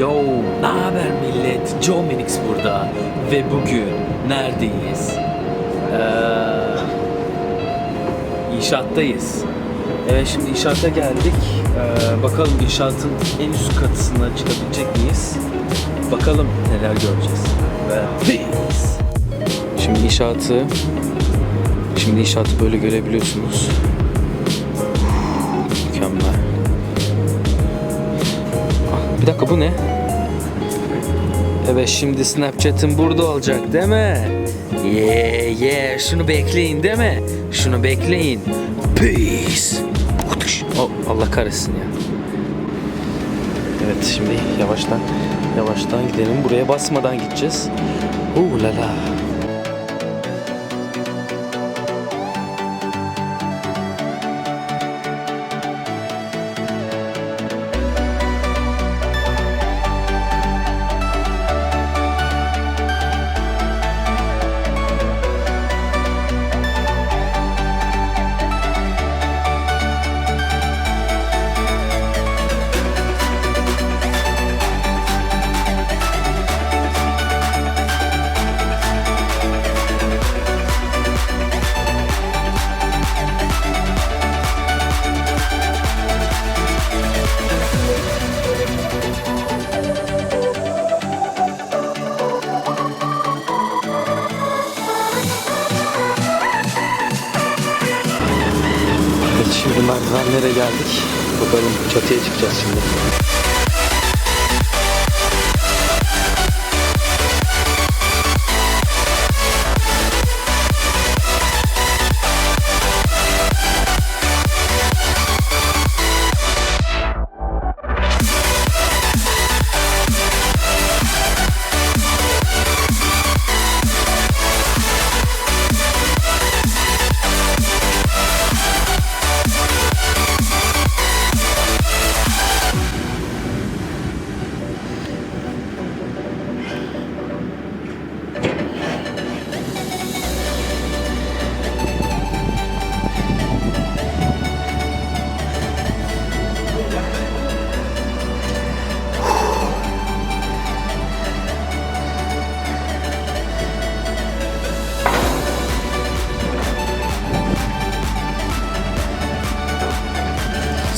Yo, ne haber millet? Joe Minix burada ve bugün neredeyiz? Ee, inşaattayız. Evet şimdi inşaata geldik. Ee, bakalım inşaatın en üst katısına çıkabilecek miyiz? Bakalım neler göreceğiz. Biz. Şimdi inşaatı Şimdi inşaatı böyle görebiliyorsunuz. Bir dakika bu ne? Evet şimdi Snapchat'im burada olacak değil mi? Yeah yeah şunu bekleyin değil mi? Şunu bekleyin. Peace. Oh, Allah kahretsin ya. Evet şimdi yavaştan yavaştan gidelim. Buraya basmadan gideceğiz. Uh la la. Merdivenlere geldik. Bakalım çatıya çıkacağız şimdi.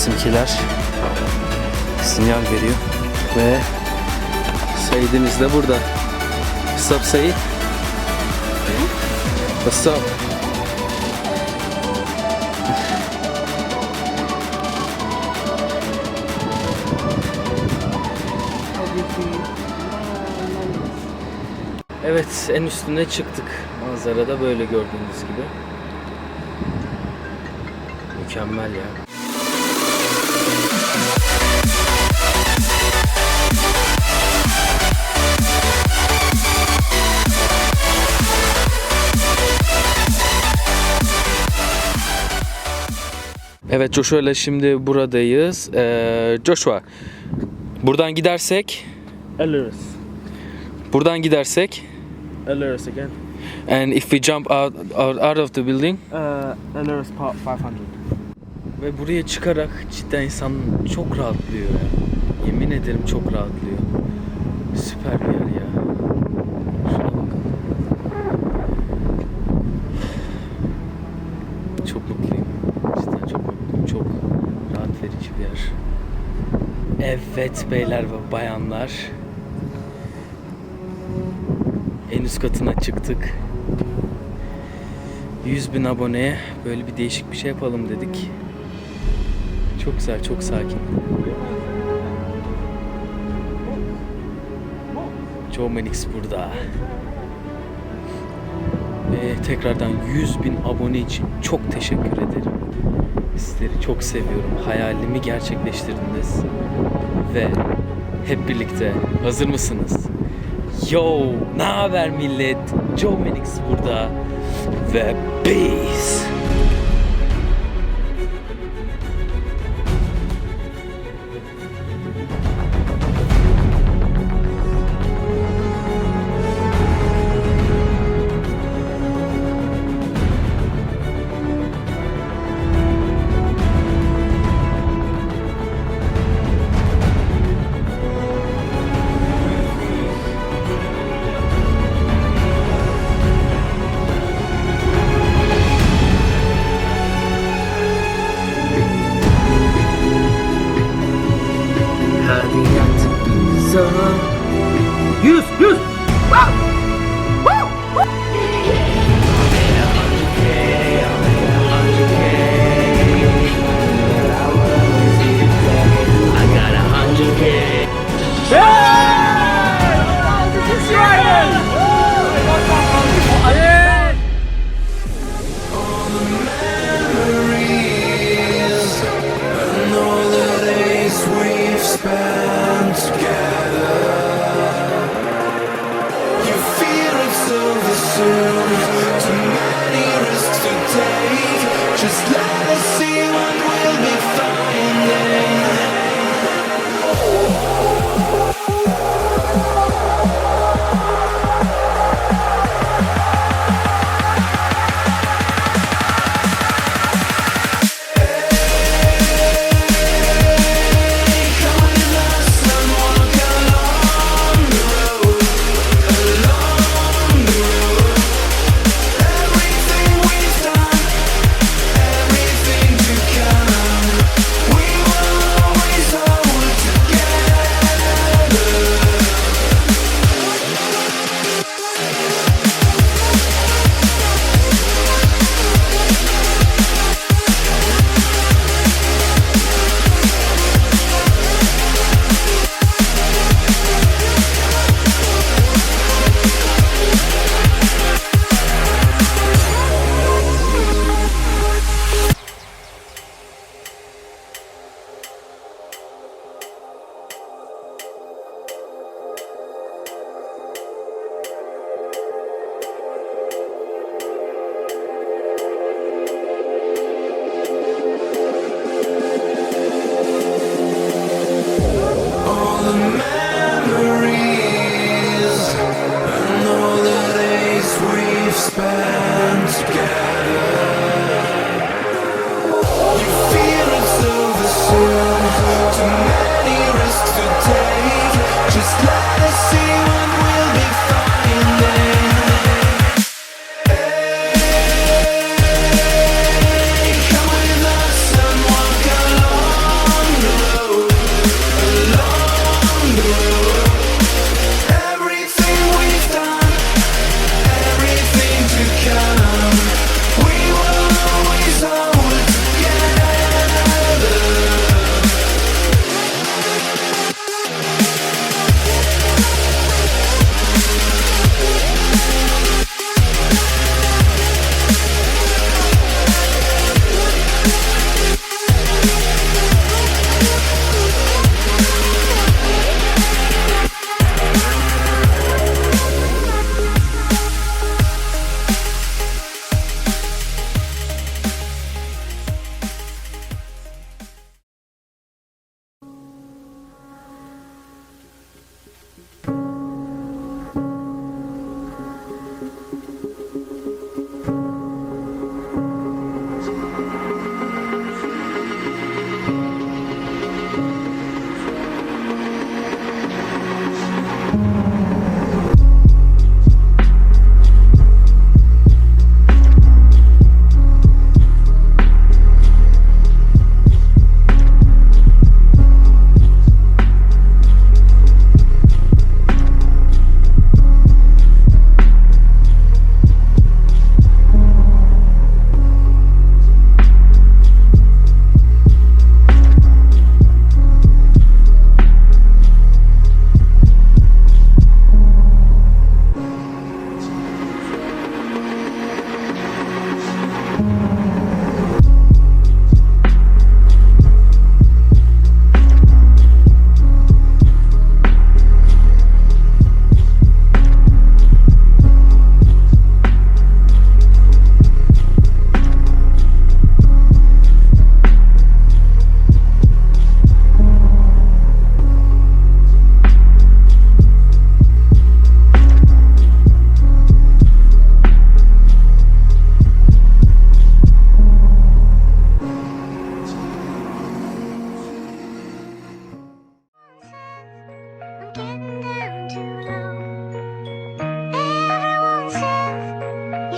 Bizimkiler sinyal veriyor ve Said'imiz de burada. What's up Said? What's up? Evet en üstüne çıktık. Manzarada böyle gördüğünüz gibi. Mükemmel ya. Evet Joshua ile şimdi buradayız. Ee, Joshua, buradan gidersek, Ellerus. buradan gidersek, Ellerus again. and if we jump out out, out of the building Uh, Ellerus Part 500. ve buraya çıkarak cidden insan çok rahatlıyor ya. Yemin ederim çok rahatlıyor. Süper bir yer ya. Şuna bakın. Çok mutluyum. Cidden çok mutluyum. Çok rahat verici bir yer. Evet beyler ve bayanlar. En üst katına çıktık. 100 bin aboneye böyle bir değişik bir şey yapalım dedik. Çok güzel, çok sakin. Joe Manix burada. Ve tekrardan 100 bin abone için çok teşekkür ederim. Sizleri çok seviyorum. Hayalimi gerçekleştirdiniz. Ve hep birlikte hazır mısınız? Yo, ne haber millet? Joe Manix burada. Ve peace.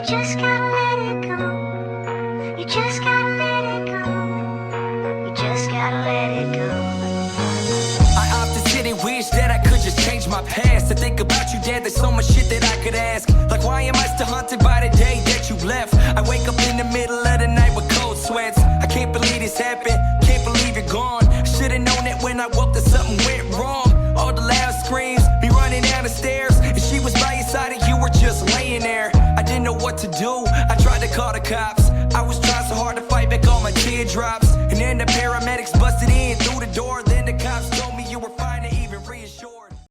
You just gotta let it go. You just gotta let it go. You just gotta let it go. I often sit and wish that I could just change my past. To think about you, Dad, there's so much shit that I could ask. Like, why am I still haunted by the day that you left? I wake up in the middle of the night with cold sweats. I can't believe this happened. cop.